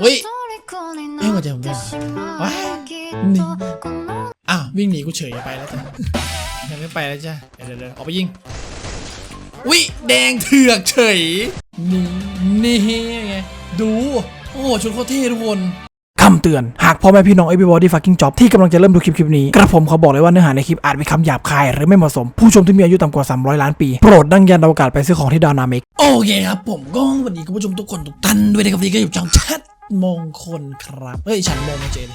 เฮ้ยเอ้ยหัวใจผมเต้นว้ายนี่อ้าววิ่งหนีกูเฉยไปแล้วจ้ะยังไม่ไปแล้วจ้ะเดี๋ยวเดี๋ยวเดี๋ยวออกไปยิงวิแดงเถือกเฉยนี่นี่ไงดู โอ้โหชุดโคตรเท่ทุกคนคำเตือน หากพ่อแม่พี่น้อง everybody fucking job ที่กำลังจะเริ่มดูคลิปคลิปนี้ กระผมขอบอกเลยว่าเนื้อหาในคลิปอาจมีคำหยาบคาย หรือไม่เหมาะสม ผู้ชมที่มีอายุต่ำกว่า 300 ล้านปี โปรดดังยันอวกาศไปซื้อของที่ดาวนาเมกโอเคครับผมก็สวัสดีคุณผู้ชมทุกคนทุกท่านด้วยนะครับวันนี้ก็อยู่ช่องชัดมงคลครับ เฮ้ยฉันมงเจน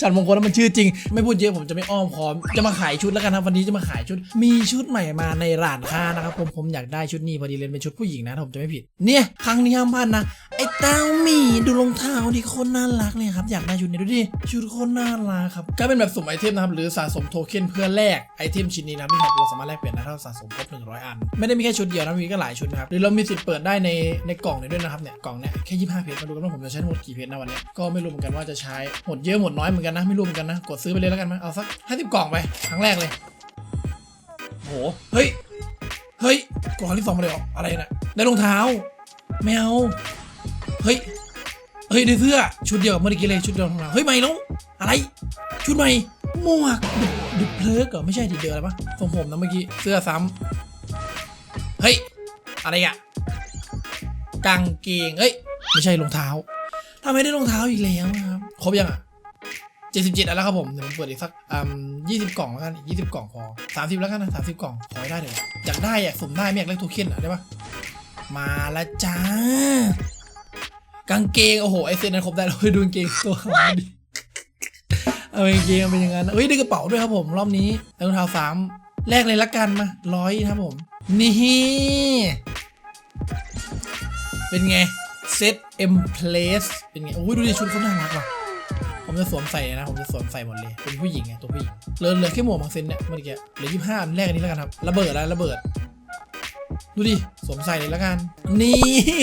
ฉันมงคลแล้วมันชื่อจริง ไม่พูดเยอะผมจะไม่อ้อมค้อม จะมาขายชุดแล้วกันครับวันนี้จะมาขายชุด มีชุดใหม่มาในร้านค้านะครับผมผมอยากได้ชุดนี้พอดีเลยเป็นชุดผู้หญิงนะถ้าผมจะไม่ผิด เนี่ยครั้งนี้ห้ามพลาดนะไอ้เต้าหมีดูรองเท้าดิโคนน่ารักเลยครับอยากได้ชุดนี้ดูดิชุดโคนน่ารักครับก็เป็นแบบสุ่มไอเทมนะครับหรือสะสมโทเค็นเพื่อแลกไอเทมชิ้นนี้นะครับเราสามารถแลกเปลี่ยนได้ถ้าสะสมครบ100 อัน ไม่ได้มีแค่ชุดเดียวนะมีก็หลายชุดนะครับหรือเรามีสิทธิ์เปิดได้ในในกล่องนี้ด้วยนะครับเนี่ยกล่องเนี่ยแค่25เพชรมาดูกันว่าผมจะใช้หมดกี่เพชรนะวันนี้ก็ไม่รู้เหมือนกันว่าจะใช้หมดเยอะหมดน้อยเหมือนกันนะไม่รู้เหมือนกันนะกดซื้อไปเลยแล้วกันไหมเอาสัก50กล่องไปครั้งแรกเลยโหเฮ้ยเฮ้ยกล่องที่สองมาเลยเหรออะไรนะได้รองเท้าแมว เฮ้ย เฮ้ยได้เสื้อชุดเดียวกับเมื่อกี้เลยชุดเดียวของเราเฮ้ยใหม่แล้วอะไรชุดใหม่หมวกดุดุเพลิกเหรอไม่ใช่ดิเดืออะไรปะของผมนะเมื่อกี้เสื้อซ้ำเฮ้ยอะไรอะกางเกงเอ้ยไม่ใช่รองเท้าทำไมได้รองเท้าอีกแล้วครับครบยังอะเจ็ดสิบเจ็ดแล้วครับผมเดี๋ยวผมเปิดอีกสักอืมยี่สิบกล่องแล้วกันยี่สิบกล่องพอสามสิบแล้วกันนะสามสิบกล่องขอได้เดี๋ยวอยากได้อะสมได้ไม่อยากได้โทเค็นอะได้ปะมาล้วจ้า กางเกงโอ้โหไอเซนนั้นครบได้แล้ยดูกางเกงตัวเขาดิเอากางเกงเป็นอย่างนั้นเฮ้ยได้กระเป๋าด้วยครับผมรอบนี้แล้วรองเท้าสามแลกเลยละกันมาร้อยครับผม นี่เป็นไงเซตเอ็มเพลสเป็นไงโอ้ยดูดิชุดเขาน่ารักว่ะผมจะสวมใส่นะผมจะสวมใส่หมดเลยเป็นผู้หญิงไงตัวผู้หญิงเหลือเหลือแค่หมวกบางเซนเนี่ยเมื่อกี้เหลือยี่ห้าแรกอันนี้แล้วกันครับระเบิดแล้วระเบิด ดูดิสวมใส่เลยแล้วกัน นี่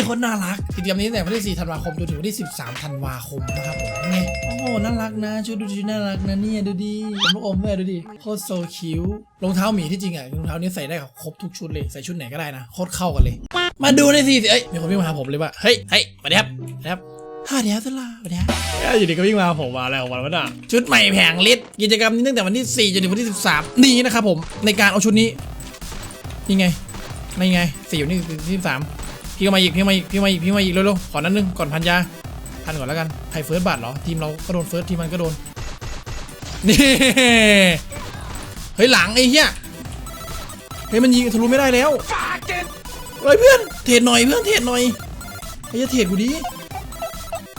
คนน่ารักกิจกรรมนี้ตั้งแต่วันที่4ธันวาคมจนถึงวันที่ 13ธันวาคมนะครับผมไงโอ้โหน่ารักนะชุดดูชุดน่ารักนะเนี่ยดูดิผมลูกอมด้วยดูดิโคตรโซคิวรองเท้าหมีที่จริงอะรองเท้านี้ใส่ได้กับครบทุกชุดเลยใส่ชุดไหนก็ได้นะโคตรเข้ากันเลย มาดูในอยสิเอ้ยมีคนวิ่งมาหาผมเลยว่าเฮ้ยเฮ้ยมาเดี๋ยวมาเดี๋ยวฮ่าเดี๋ยวตลามาเดี๋ยวอยู่ดีก็วิ่งมาหาผมมาแล้ววันวันน่ะชุดใหม่แผงลิตกิจกรรมนี้ตั้งแต่วันที่4จนถึงวันที่ 13 นี้นะครับผมในการเอาชุดนี้นี่ไง ไม่ไงสี่อยู่นี่ที่สามพี่ก็มาอีกพี่มาอีกพี่มาอีกพี่มาอีกเร็วๆขอนั้นนึงก่อนพันยาพันก่อนแล้วกันใครเฟิร์สบัตรเหรอทีมเราก็โดนเฟิร์สทีมมันก็โดนนี่เฮ้ยหลังไอ้เหี้ยเฮ้ยมันยิงทะลุไม่ได้แล้วเฮ้ยเพื่อนเทรดหน่อยเพื่อนเทรดหน่อยไอ้จะเทรดกูดิ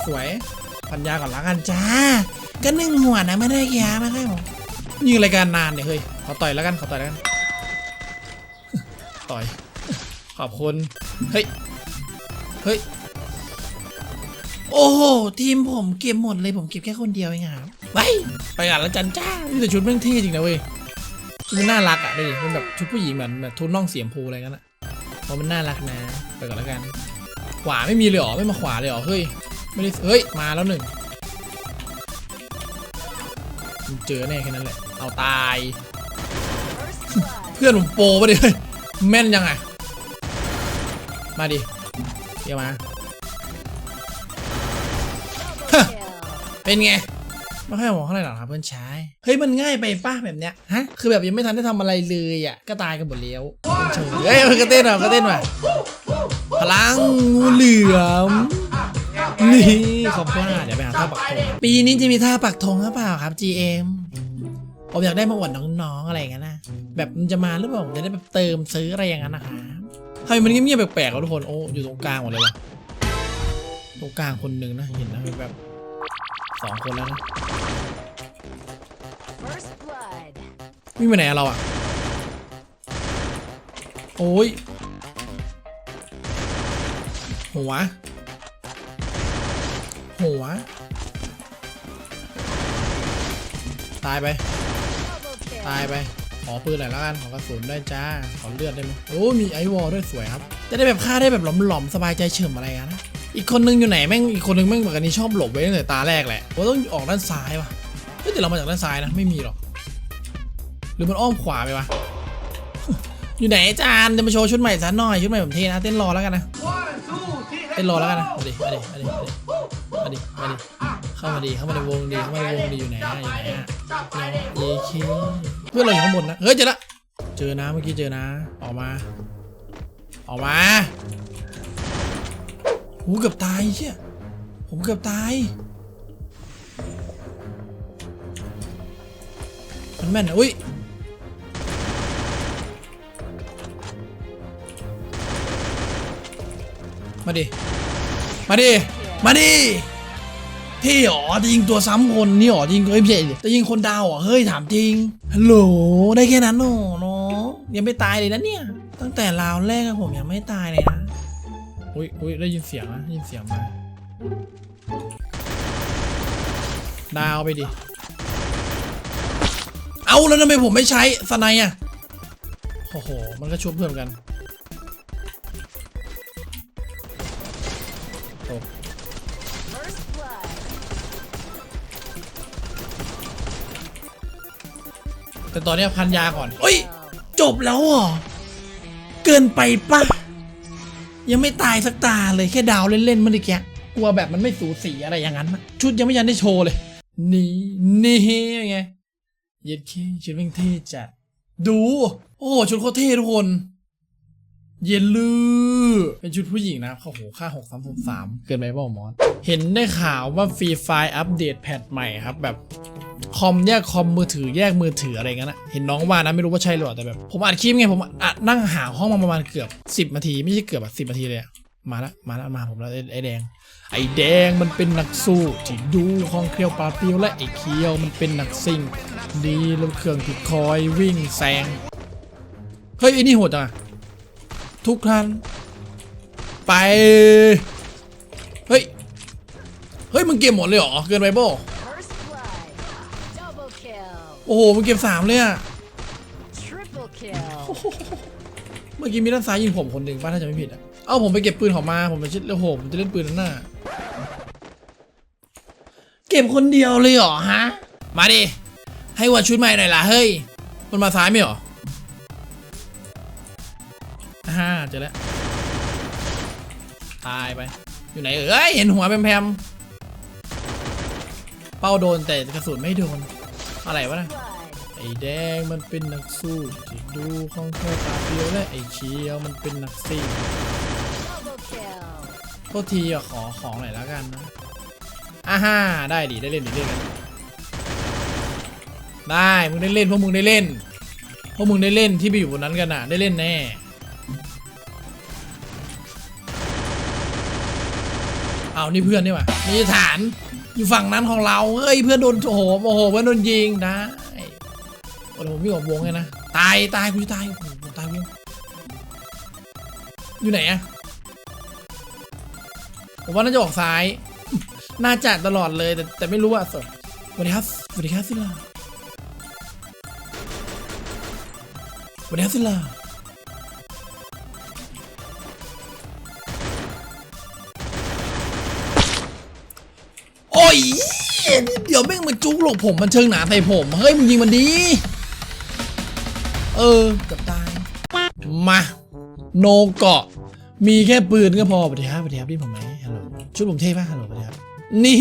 สวยพันยาก่อนละกันจ้าก็นึ่งหัวนะไม่ได้ยาไม่ได้หรอยิงรายการนานเนี่ยเฮ้ยขอต่อยแล้วกันขอต่อยแล้วกัน ต่อย อบคุณ เฮ้ย เฮ้ย โอ้โห ทีมผมเก็บหมดเลยผมเก็บแค่คนเดียวเองครับไปไปอ่านแล้วจันจ้านี่แต่ชุดแม่งเท่จริงนะเว้ยชุดมันน่ารักอะดูดิมันแบบชุดผู้หญิงเหมือนแบบทุนน่องเสียมพูอะไรกันอะเพราะมันน่ารักนะ ไปก่อนแล้วกัน ขวาไม่มีเลยหรอ ไม่มาขวาเลยหรอ เฮ้ย ไม่ได้ เฮ้ย มาแล้วหนึ่งเจอแน่แค่นั้นแหละ เอาตาย เพื่อนผมโปรปะดิเฮ้ยแม่นยังไง มาดิเดี๋ยวมาฮะเป็นไงไม่ค่อยมองเท่าไหร่หรอกครับเพื่อนชายเฮ้ยมันง่ายไปป้ะแบบเนี้ยฮะคือแบบยังไม่ทันได้ทำอะไรเลยอะก็ตายกันหมดแล้วเพื่อนเฉยเฮ้ยมันก็เต้นอะก็เต้นว่ะพลังงูเหลือมนี่ขอบคุณอะเดี๋ยวไปหาท่าปักธงปีนี้จะมีท่าปักธงหรือเปล่าครับ GM ผมอยากได้มาอวดน้องๆอะไรอย่างนั้นนะแบบมันจะมาหรือเปล่าผมจะได้แบบเติมซื้ออะไรอย่างนั้นนะคะ ทำไมมันเงียบๆแปลกๆวะทุกคน โอ้ อยู่ตรงกลางหมดเลยวะตรงกลางคนหนึ่งนะ เห็นนะเป็นแบบสองคนแล้วนะ First blood. วิ่งไปไหนอะเราอะโอ้ย หัว หัว ตายไป Double kill. ตายไปข อปืนหน่อยแล้วกันขอกระสุนได้วยจ้า ขอเลือดได้ไหมโอ้ มีไอวอลด้วยสวยครับ จะได้แบบฆ่าได้แบบหลอมๆสบายใจเฉิมอะไรกันนะ อีกคนนึงอยู่ไหนแม่ง อีกคนนึงแม่งแบบนี้ชอบหลบไว้ตั้งแต่ตาแรกแหละว่าต้องออกด้านซ้ายวะเฮ้ยแต่เรามาจากด้านซ้ายนะ ไม่มีหรอก หรือมันอ้อมขวาไปวะ อยู่ไหนอาจารย์จะมาโชว์ชุดใหม่ซะหน่อย ชุดใหม่ผมเทนะ เต้นรอแล้วกันนะ เต้นรอแล้วกันนะมาดิมาดิมาดิมาดิมาดิเข้ามาดิเข้ามาในวงดิเข้ามาในวงดิอยู่ไหนอยู่ไหนอะเย เพื่อนเราอยู่ข้างบนนะ เฮ้ยเจอละ เจอนะเมื่อกี้เจอนะ ออกมา ออกมาหูเกือบตายเชี่ยผมเกือบตาย มันแม่นอะอุ้ยมาดิ มาดิ มาดิ ที่หรอจะยิงตัวซ้ำคนนี่หรอจะยิงเอ้ยไม่ใช่ดิจะยิงคนดาวเหรอเฮ้ยถามจริงฮัลโหลได้แค่นั้นโน่เนาะยังไม่ตายเลยนะเนี่ย ตั้งแต่ราวแรกอะผมยังไม่ตายเลยนะอุ้ยอุ้ยได้ยินเสียงนะได้ยินเสียงมาดาวไปดิ เอาแล้วทำไมผมไม่ใช้สไนอะโอ้โห มันก็ชุบเพื่อนกันตก แต่ตอนนี้พันยาก่อนเฮ้ย จบแล้วเหรอ เกินไปปะยังไม่ตายสักตาเลยแค่ดาวเล่นๆมันดิแกกลัวแบบมันไม่สูสีอะไรอย่างนั้น ชุดยังไม่ยันได้โชว์เลย นี่นี่ไงเย็ดเคชุดแม่งเท่จัดดู โอ้ชุดโคตรเท่ทุกคน เยลลือเป็นชุดผู้หญิงนะโอ้โหค่า 6 3 3 3เกินไปเปล่ามอสเห็นได้ข่าวว่าฟรีไฟอัปเดตแพทใหม่ครับ แบบคอมแยกคอมมือถือแยกมือถืออะไรเงี้ยนะเห็นน้องว่านะไม่รู้ว่าใช่หรือเปล่าแต่แบบ ผมอัดคลิปไงผมอัดนั่งหาห้องมาประมาณเกือบ 10นาทีไม่ใช่เกือบแบบสินาทีเลยอะมาละมาละมาผมแล้วไอ้ไอ้แดง ไอ้แดงมันเป็นนักสู้ที่ดูคล่องเคลียวปราดเปรียวและไอ้เคียวมันเป็นนักซิ่ง ดีรถเครื่องที่คอยวิ่งแซงเฮ้ยไอ้นี่โหดจังอะ ทุกท่าน ไป เฮ้ย เฮ้ย มึงเกมหมดเลยเหรอ เกินไปเปล่า First blood. Double kill. โอ้โห มึงเก็บสามเลยอะ Triple kill. เมื่อกี้มีด้านซ้ายยิงผมคนหนึ่งป้าถ้าจะไม่ผิดอะเอาผมไปเก็บปืนของมา ผมไปชิดแล้วโหผมจะเล่นปืนนั้นน่ะเก็บคนเดียวเลยเหรอฮะ มาดิ ให้วัดชุดใหม่หน่อยล่ะเฮ้ย มันมาซ้ายไม่เหรอ เจอแล้ว ตายไป อยู่ไหนเอ้ย เห็นหัวแพมเป้าโดนแต่กระสุนไม่โดน อะไรวะนะไอ้แดงมันเป็นนักสู้ที่ดูคล่องแค่ตาเดียวและไอ้เขียวมันเป็นนักซิ่งโทษทีอะขอของหน่อยแล้วกันนะอ่าฮ่าได้ดิได้เล่นดิเล่นกันได้มึงได้เล่นพวกมึงได้เล่นพวกมึงได้เล่นที่ไปอยู่บนนั้นกันน่ะได้เล่นแน่ เอานี่เพื่อนนี่ว่ามีฐานอยู่ฝั่งนั้นของเราเฮ้ยเพื่อนโดนโอ้โหโอ้โหเพื่อนโดนยิงได้โอ้โหวิ่งออกวงเลยนะตายตายกูจะตายโอ้โหตายวงอยู่ไหนอะผมว่าน่าจะออกซ้าย น่าจะตลอดเลยแต่แต่ไม่รู้อะสดสวัสดีครับสวัสดีครับซิลาสวัสดีครับซิลา ยนี่เดี๋ยวแม่งมันจุกหลบผมมันเชิงหนาใส่ผมเฮ้ยมึงยิงมันดี เออกับตายมา โนเกาะ มีแค่ปืนก็พอสวัสดีครับสวัสดีครับนี่ผมไหมฮัลโหลชุดผมเท่ปะฮัลโหลสวัสดีครับนี่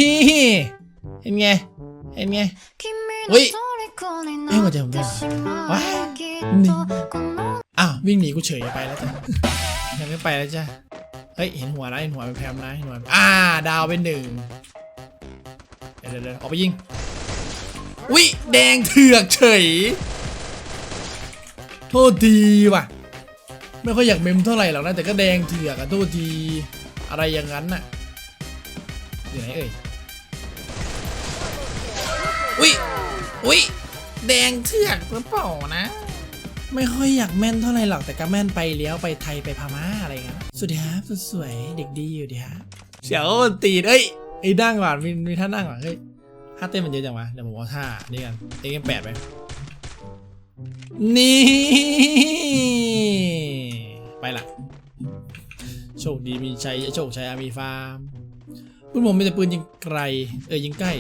เห็นไงเห็นไงเฮ้ยเอ้ยหัวใจใจผมมเต้เต้นว้าว้านี่นี่อ้าววิ่งหนีกูเฉยไปแล้วจ้ะยังไม่ไปแล้วจ้ะเฮ้ยเห็นหัวนะเห็นหัวเป็นแพมนะเห็นหัวอ่า ดาวเป็นหนึ่ง เดี๋ยวเดี๋ยวออกไปยิงวิแดงเถือกเฉย โทษทีว่ะ ไม่ค่อยอยากเมมเท่าไหร่หรอกนะ แต่ก็แดงเถือกอะโทษทีอะไรอย่างนั้นน่ะอยู่ไหนเอ่ยอุ้ยอุ้ยแดงเถือกหรือเปล่านะ ไม่ค่อยอยากแม่นเท่าไหร่หรอกแต่ก็แม่นไปเลี้ยวไปไทยไปพม่าอะไรเงี้ยสวัสดีครับสุดสวยเด็กดีอยู่ดีฮะเสียวมันตีนเอ้ย ไอ้นั่งก่อนมีมีท่านั่งก่อนเฮ้ยท่าเต้นมันเยอะจังวะเดี๋ยวผมเอาท่านี่กันเต้นแปดไปนี่ไปละโชคดีมีชัยโชคชัยอามีฟาร์มปืนผมมีแต่ปืนยิงไกลเอ้ยยิงใกล้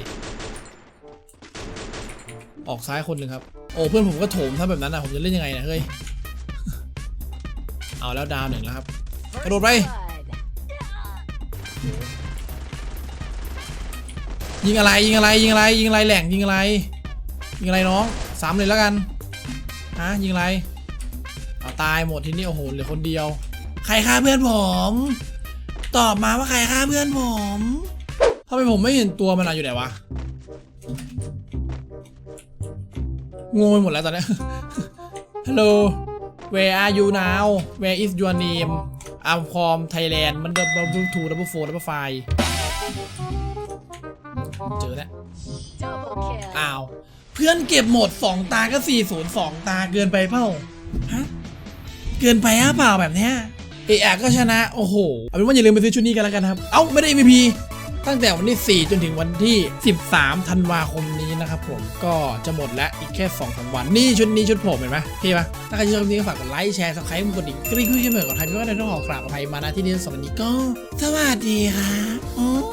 ออกซ้ายคนหนึ่งครับ โอ้เพื่อนผมก็โถมถ้าแบบนั้นอะผมจะเล่นยังไงนี่ยเฮ้ยเอาแล้วดาวหนึ่งแล้วครับกระโดดไป ยิงอะไรยิงอะไรยิงอะไรยิงอะไรแหล่งยิงอะไรยิงอะไรน้องสามเลยแล้วกันฮะยิงอะไรเอาตายหมดทีนี้โอ้โหเหลือคนเดียว ใครฆ่าเพื่อนผม ตอบมาว่าใครฆ่าเพื่อนผมทำไมผมไม่เห็นตัวมันอะอยู่ไหนวะงงไปหมดแล้วตอนนี้ย Hello Where are you now Where is your name I'm from Thailand มัน double two double four double five เจอแล้ว Double kill. อ้าว เพื่อนเก็บหมด2ตาก็402ตาเกินไปเปล่า ฮะ เกินไปฮะเปล่าแบบเนี้ยเอะอะก็ชนะ โอ้โห เอาเป็นว่าอย่าลืมไปซื้อชุดนี้กันแล้วกันครับ เอ้า ไม่ได้ MVP ตั้งแต่วันที่ 4 จนถึงวันที่ 13 ธันวาคมนี้นะครับผม ก็จะหมดแล้วอีกแค่2อสวัน นี่ชุดนี้ชุดผมเห็นไหมเท่ปะถ้าใครชอบคลิปนี้ก็ฝากกดไลค์ แชร์ สับสไครต์กดดิ่งกริ๊งกริ๊งเหมือนกับใครไม่ว่าในต้องขอกราบอภัยมาณที่นี้สำหรับวันนี้ก็ สวัสดีครับอืม